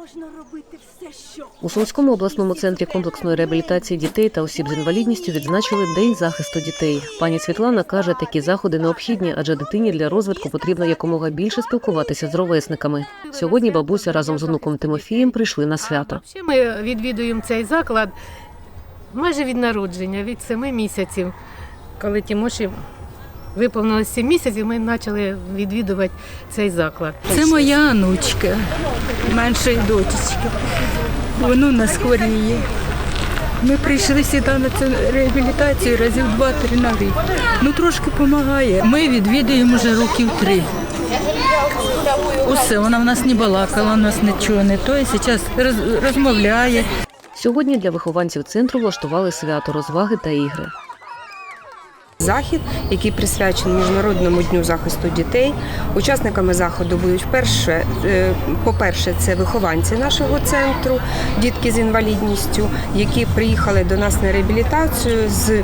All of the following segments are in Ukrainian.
можна робити все, що У Сумському обласному центрі комплексної реабілітації дітей та осіб з інвалідністю відзначили День захисту дітей. Пані Світлана каже, такі заходи необхідні, адже дитині для розвитку потрібно якомога більше спілкуватися з ровесниками. Сьогодні бабуся разом з онуком Тимофієм прийшли на свято. Ще ми відвідуємо цей заклад майже від народження, від семи місяців. Коли Тимоші виповнилось сім місяців, ми почали відвідувати цей заклад. Це моя онучка, меншої дочечки. Воно у нас хворіє. Ми прийшли сюди на цю реабілітацію разів два-три на рік. Ну трошки допомагає. Ми відвідуємо вже років три. Усе, вона в нас не балакала, у нас нічого не то. І зараз роз- розмовляє. Сьогодні для вихованців центру влаштували свято розваги та ігри. Захід, який присвячений Міжнародному дню захисту дітей. Учасниками заходу будуть вперше, е, по-перше, це вихованці нашого центру, дітки з інвалідністю, які приїхали до нас на реабілітацію з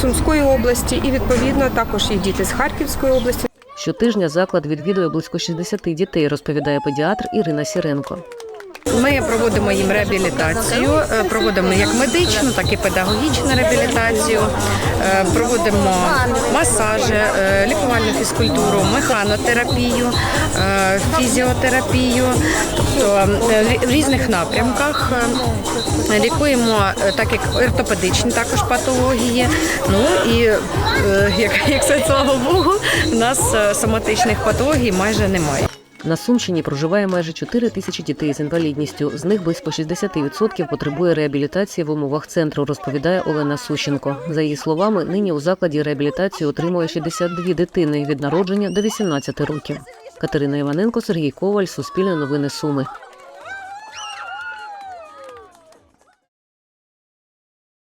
Сумської області, і відповідно також є діти з Харківської області. Щотижня заклад відвідує близько 60 дітей, розповідає педіатр Ірина Сіренко. Ми проводимо їм реабілітацію, е, проводимо як медичну, так і педагогічну реабілітацію, е, проводимо масажі, е, лікувальну фізкультуру, механотерапію, фізіотерапію, тобто в різних напрямках. Лікуємо так як ортопедичні також патології. Ну і як, як це слава Богу, у нас соматичних патологій майже немає. На Сумщині проживає майже 4 тисячі дітей з інвалідністю. З них близько 60% потребує реабілітації в умовах центру, розповідає Олена Сущенко. За її словами, нині у закладі реабілітацію отримує 62 дитини від народження до 18 років. Катерина Іваненко, Сергій Коваль, Суспільне новини Суми.